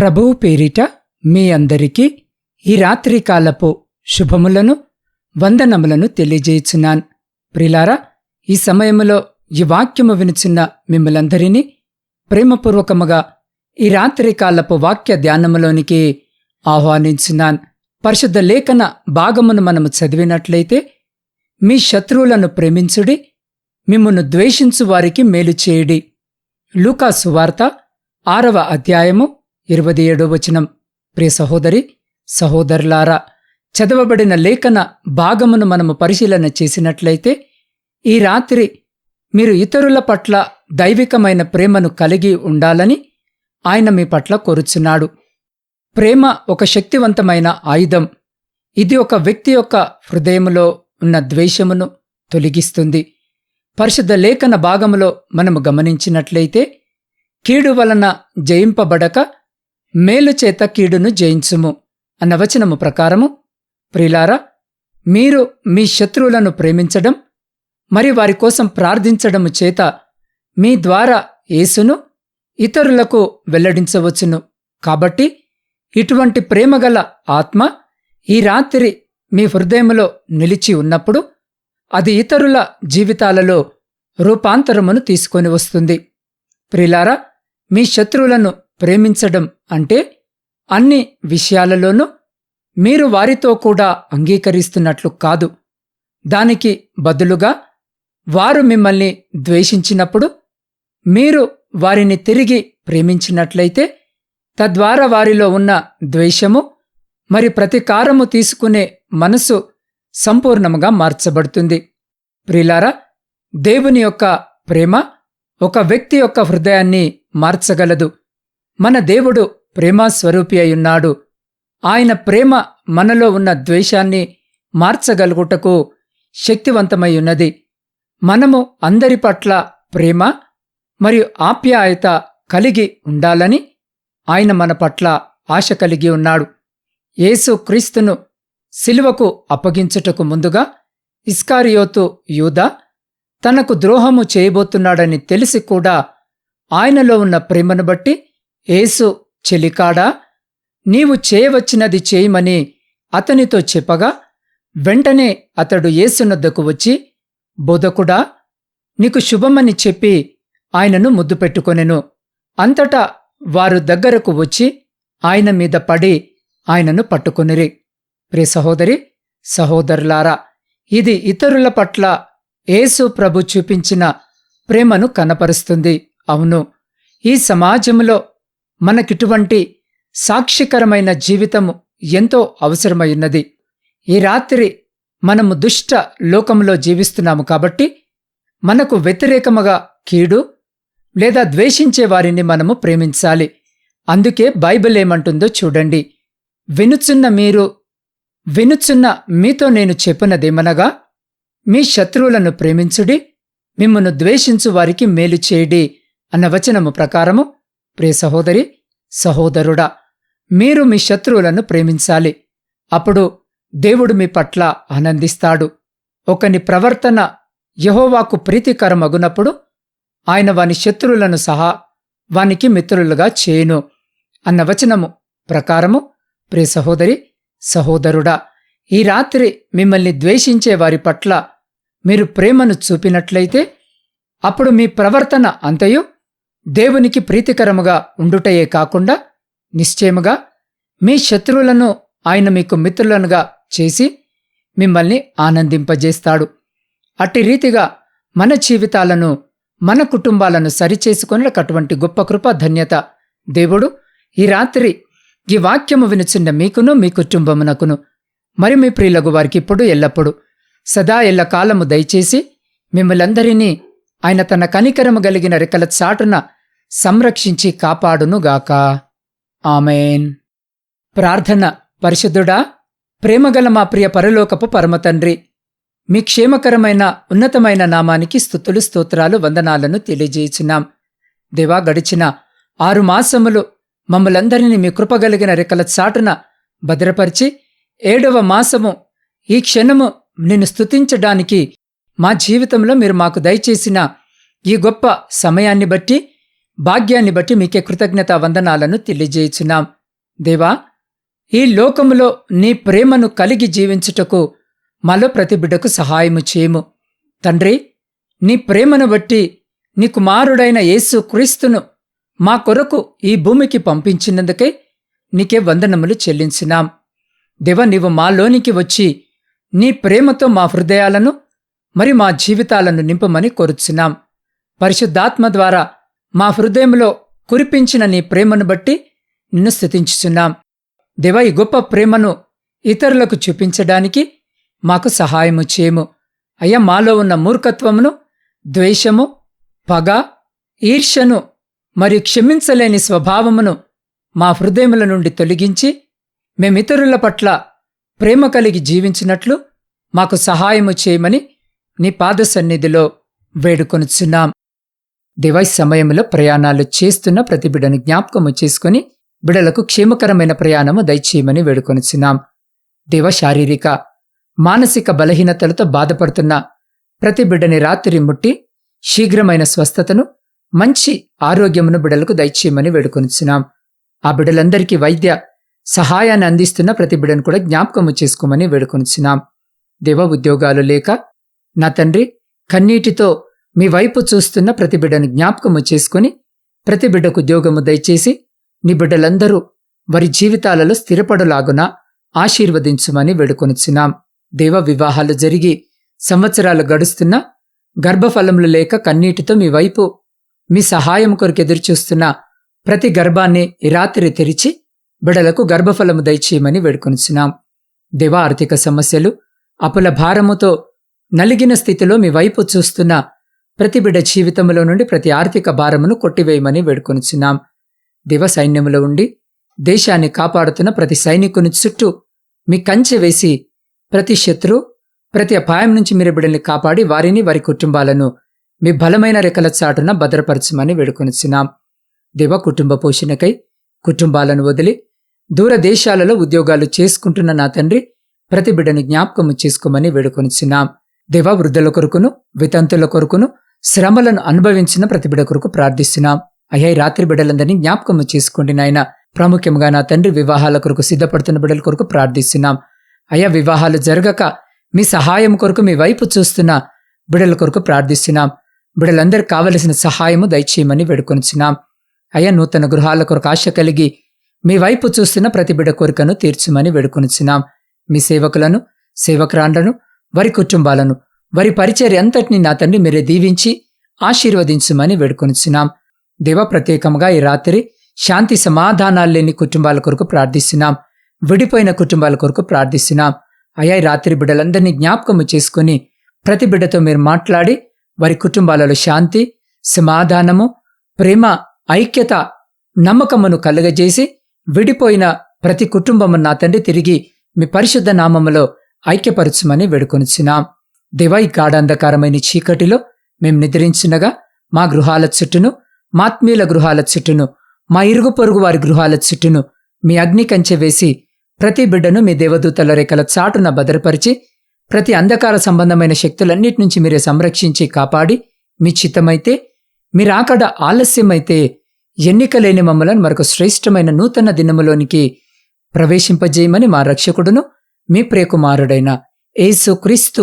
ప్రభువు పేరిట మీ అందరికీ ఈ రాత్రికాలపు శుభములను వందనములను తెలియజేయుచున్నాను. ప్రిలారా ఈ సమయములో ఈ వాక్యము వినుచున్న మిమ్మలందరినీ ప్రేమపూర్వకముగా ఈ రాత్రికాలపు వాక్య ధ్యానములోనికి ఆహ్వానించున్నాను. పరిశుద్ధ లేఖన భాగమును మనము చదివినట్లయితే మీ శత్రువులను ప్రేమించుడి మిమ్మును ద్వేషించు వారికి మేలు చేయుడి. లూకా సువార్త ఆరవ అధ్యాయము ఇరవై ఏడో వచనం. ప్రియ సహోదరి సహోదరులారా చదవబడిన లేఖన భాగమును మనము పరిశీలన చేసినట్లయితే ఈ రాత్రి మీరు ఇతరుల పట్ల దైవికమైన ప్రేమను కలిగి ఉండాలని ఆయన మీ పట్ల కోరుచున్నాడు. ప్రేమ ఒక శక్తివంతమైన ఆయుధం. ఇది ఒక వ్యక్తి యొక్క హృదయములో ఉన్న ద్వేషమును తొలగిస్తుంది. పరిశుద్ధ లేఖన భాగములో మనము గమనించినట్లయితే కీడు వలన జయింపబడక మేలు చేత కీడును జయించుము అన్న వచనము ప్రకారము ప్రిలారా మీరు మీ శత్రువులను ప్రేమించడం మరి వారి కోసం ప్రార్థించడము చేత మీ ద్వారా యేసును ఇతరులకు వెల్లడించవచ్చును. కాబట్టి ఇటువంటి ప్రేమగల ఆత్మ ఈ రాత్రి మీ హృదయములో నిలిచి ఉన్నప్పుడు అది ఇతరుల జీవితాలలో రూపాంతరమును తీసుకొని వస్తుంది. ప్రిలారా మీ శత్రువులను ప్రేమించడం అంటే అన్ని విషయాలలోనూ మీరు వారితో కూడా అంగీకరిస్తున్నట్లు కాదు. దానికి బదులుగా వారు మిమ్మల్ని ద్వేషించినప్పుడు మీరు వారిని తిరిగి ప్రేమించినట్లయితే తద్వారా వారిలో ఉన్న ద్వేషము మరి ప్రతీకారము తీసుకునే మనసు సంపూర్ణముగా మార్చబడుతుంది. ప్రిలారా దేవుని యొక్క ప్రేమ ఒక వ్యక్తి యొక్క హృదయాన్ని మార్చగలదు. మన దేవుడు ప్రేమాస్వరూపి అయ్యున్నాడు. ఆయన ప్రేమ మనలో ఉన్న ద్వేషాన్ని మార్చగలుగుటకు శక్తివంతమై ఉన్నది మనము అందరి పట్ల ప్రేమ మరియు ఆప్యాయత కలిగి ఉండాలని ఆయన మన పట్ల ఆశ కలిగి ఉన్నాడు. యేసు క్రీస్తును శిలువకు అప్పగించుటకు ముందుగా ఇస్కారియోతు యూదా తనకు ద్రోహము చేయబోతున్నాడని తెలిసి కూడా ఆయనలో ఉన్న ప్రేమను బట్టి ఏసు చెలికాడా? నీవు చేయవచ్చినది చేయమని అతనితో చెప్పగా వెంటనే అతడు ఏసునద్దకు వచ్చి బోధకుడా నీకు శుభమని చెప్పి ఆయనను ముద్దు పెట్టుకొనెను. అంతటా వారు దగ్గరకు వచ్చి ఆయన మీద పడి ఆయనను పట్టుకొనిరి. ప్రియ సహోదరి సహోదరులారా ఇది ఇతరుల పట్ల యేసు ప్రభు చూపించిన ప్రేమను కనపరుస్తుంది. అవును ఈ సమాజంలో మనకిటువంటి సాక్షికరమైన జీవితము ఎంతో అవసరమైనది. ఈ రాత్రి మనము దుష్ట లోకంలో జీవిస్తున్నాము కాబట్టి మనకు వ్యతిరేకముగా కీడు లేదా ద్వేషించే వారిని మనము ప్రేమించాలి. అందుకే బైబిల్ ఏమంటుందో చూడండి. వినుచున్న మీరు వినుచున్న మీతో నేను చెప్పినదేమనగా మీ శత్రువులను ప్రేమించుడి మిమ్మను ద్వేషించు వారికి మేలు చేయడి అన్న వచనము ప్రకారము ప్రియ సహోదరి సహోదరుడా మీరు మీ శత్రువులను ప్రేమించాలి. అప్పుడు దేవుడు మీ పట్ల ఆనందిస్తాడు. ఒకని ప్రవర్తన యహోవాకు ప్రీతికరమగునప్పుడు ఆయన వాని శత్రువులను సహా వానికి మిత్రులుగా చేయును అన్న వచనము ప్రకారము ప్రియ సహోదరి సహోదరుడా ఈ రాత్రి మిమ్మల్ని ద్వేషించే వారి పట్ల మీరు ప్రేమను చూపినట్లయితే అప్పుడు మీ ప్రవర్తన అంతయు దేవునికి ప్రీతికరముగా ఉండుటయే కాకుండా నిశ్చయముగా మీ శత్రువులను ఆయన మీకు మిత్రులనుగా చేసి మిమ్మల్ని ఆనందింపజేస్తాడు. అట్టి రీతిగా మన జీవితాలను మన కుటుంబాలను సరిచేసుకున్నటువంటి గొప్ప కృప ధన్యత దేవుడు ఈ రాత్రి ఈ వాక్యము వినుచున్న మీకును మీ కుటుంబమునకును మరి మీ ప్రియులకు వారికి ఇప్పుడు ఎల్లప్పుడు సదా ఎల్ల కాలము దయచేసి మిమ్మలందరినీ ఆయన తన కనికరము కలిగిన రెక్కల చాటున సంరక్షించి కాపాడునుగాక. ఆమెన్. ప్రార్థన. పరిశుద్ధుడా ప్రేమగల మా ప్రియ పరలోకపు పరమతండ్రి మీ క్షేమకరమైన ఉన్నతమైన నామానికి స్థుతులు స్తోత్రాలు వందనాలను తెలియజేయుచున్నాం. దేవా గడిచిన ఆరు మాసములు మమ్మలందరినీ మీ కృపగలిగిన రెక్కల చాటున భద్రపరిచి ఏడవ మాసము ఈ క్షణము నిన్ను స్తుతించడానికి మా జీవితంలో మీరు మాకు దయచేసిన ఈ గొప్ప సమయాన్ని బట్టి భాగ్యాన్ని బట్టి మీకే కృతజ్ఞత వందనాలను తెలియజేయుచున్నాం. దేవా ఈ లోకములో నీ ప్రేమను కలిగి జీవించుటకు మాలో ప్రతి బిడ్డకు సహాయము చేయము. తండ్రి నీ ప్రేమను బట్టి నీ కుమారుడైన యేసు క్రీస్తును మా కొరకు ఈ భూమికి పంపించినందుకే నీకే వందనములు చెల్లించినాం. దేవ నీవు మాలోనికి వచ్చి నీ ప్రేమతో మా హృదయాలను మరి మా జీవితాలను నింపమని కోరుచున్నాం. పరిశుద్ధాత్మ ద్వారా మా హృదయంలో కురిపించిన నీ ప్రేమను బట్టి నిన్ను స్థుతించుచున్నాం. దేవ ఈ గొప్ప ప్రేమను ఇతరులకు చూపించడానికి మాకు సహాయము చేయము. అయ్యా మాలో ఉన్న మూర్ఖత్వమును ద్వేషము పగ ఈర్ష్యను మరియు క్షమించలేని స్వభావమును మా హృదయముల నుండి తొలగించి మేమితరుల పట్ల ప్రేమ కలిగి జీవించినట్లు మాకు సహాయము చేయమని నీ పాద సన్నిధిలో వేడుకొనుచున్నాం. దివై సమయంలో ప్రయాణాలు చేస్తున్న ప్రతి బిడ్డను జ్ఞాపకము చేసుకుని బిడలకు క్షేమకరమైన ప్రయాణము దయచేయమని వేడుకొనుచున్నాం. దేవ శారీరక మానసిక బలహీనతలతో బాధపడుతున్న ప్రతి బిడ్డని రాత్రి ముట్టి శీఘ్రమైన స్వస్థతను మంచి ఆరోగ్యమును బిడలకు దయచేయమని వేడుకొనిచున్నాం. ఆ బిడలందరికీ వైద్య సహాయాన్ని అందిస్తున్న ప్రతిబిడను కూడా జ్ఞాపకము చేసుకోమని వేడుకొనిచున్నాం. దేవ ఉద్యోగాలు లేక నా తండ్రి కన్నీటితో మీ వైపు చూస్తున్న ప్రతి బిడ్డను జ్ఞాపకము చేసుకుని ప్రతి బిడ్డకు ఉద్యోగము దయచేసి నీ బిడ్డలందరూ వారి జీవితాలలో స్థిరపడులాగున ఆశీర్వదించుమని వేడుకొనిచున్నాం. దేవ వివాహాలు జరిగి సంవత్సరాలు గడుస్తున్నా గర్భఫలములు లేక కన్నీటితో మీ వైపు మీ సహాయం కొరకు ఎదురుచూస్తున్న ప్రతి గర్భాన్ని రాత్రి తెరిచి బిడలకు గర్భఫలము దయచేయమని వేడుకొనిచున్నాం. దేవ ఆర్థిక సమస్యలు అపుల భారముతో నలిగిన స్థితిలో మీ వైపు చూస్తున్న ప్రతి బిడ్డ జీవితంలో నుండి ప్రతి ఆర్థిక భారమును కొట్టివేయమని వేడుకొనిచున్నాం. దివ సైన్యములో ఉండి దేశాన్ని కాపాడుతున్న ప్రతి సైనికుని చుట్టూ మీ కంచె వేసి ప్రతి శత్రు ప్రతి అపాయం నుంచి మీరు బిడ్డల్ని కాపాడి వారిని వారి కుటుంబాలను మీ బలమైన రెక్కల చాటున భద్రపరచమని వేడుకొనిచున్నాం. దివ కుటుంబ పోషణకై కుటుంబాలను వదిలి దూరదేశాలలో ఉద్యోగాలు చేసుకుంటున్న నా తండ్రి ప్రతి బిడ్డను జ్ఞాపకము చేసుకోమని వేడుకొనిచున్నాం. దేవ వృద్ధుల కొరకును వితంతుల కొరకును శ్రమలను అనుభవించిన ప్రతి బిడ కొరకు ప్రార్థిస్తున్నాం. అయ్యా ఈ రాత్రి బిడ్డలందరినీ జ్ఞాపకము చేసుకోండి నాయన ప్రాముఖ్యంగా నా తండ్రి వివాహాల కొరకు సిద్ధపడుతున్న బిడ్డల కొరకు ప్రార్థిస్తున్నాం. అయ్యా వివాహాలు జరగక మీ సహాయం కొరకు మీ వైపు చూస్తున్న బిడల కొరకు ప్రార్థిస్తున్నాం. బిడలందరికి కావలసిన సహాయము దయచేయమని వేడుకొనిచున్నాం. అయ్యా నూతన గృహాల కొరకు ఆశ కలిగి మీ వైపు చూస్తున్న ప్రతి బిడ కోరికను తీర్చుమని వేడుకొనిచున్నాం. మీ సేవకులను సేవకురాండ్లను వారి కుటుంబాలను వారి పరిచర్య అంతటిని నా తండ్రి మీరే దీవించి ఆశీర్వదించుమని వేడుకొనిచున్నాం. దేవ ప్రత్యేకంగా ఈ రాత్రి శాంతి సమాధానాలు లేని కుటుంబాల కొరకు ప్రార్థిస్తున్నాం. విడిపోయిన కుటుంబాల కొరకు ప్రార్థిస్తున్నాం. అయ్యా ఈ రాత్రి బిడ్డలందరినీ జ్ఞాపకము చేసుకుని ప్రతి బిడ్డతో మీరు మాట్లాడి వారి కుటుంబాలలో శాంతి సమాధానము ప్రేమ ఐక్యత నమ్మకమును కలుగజేసి విడిపోయిన ప్రతి కుటుంబము నా తండ్రి తిరిగి మీ పరిశుద్ధ నామములో ఐక్యపరచుమని వేడుకొనిచున్నాం. దివై గాఢాంధకారమైన చీకటిలో మేం నిద్రించినగా మా గృహాల చుట్టూను మాత్మీయుల గృహాల చుట్టూను మా ఇరుగు పొరుగు వారి గృహాల చుట్టూను మీ అగ్ని కంచె వేసి ప్రతి బిడ్డను మీ దేవదూతల రేఖల చాటున భద్రపరిచి ప్రతి అంధకార సంబంధమైన శక్తులన్నిటి నుంచి మీరే సంరక్షించి కాపాడి మీ చిత్తమైతే మీరాకడ ఆలస్యమైతే ఎన్నికలేని మమ్మలను మరొక శ్రేష్టమైన నూతన దినములోనికి ప్రవేశింపజేయమని మా రక్షకుడును మీ ప్రియకుమారుడైన ఏసు క్రీస్తు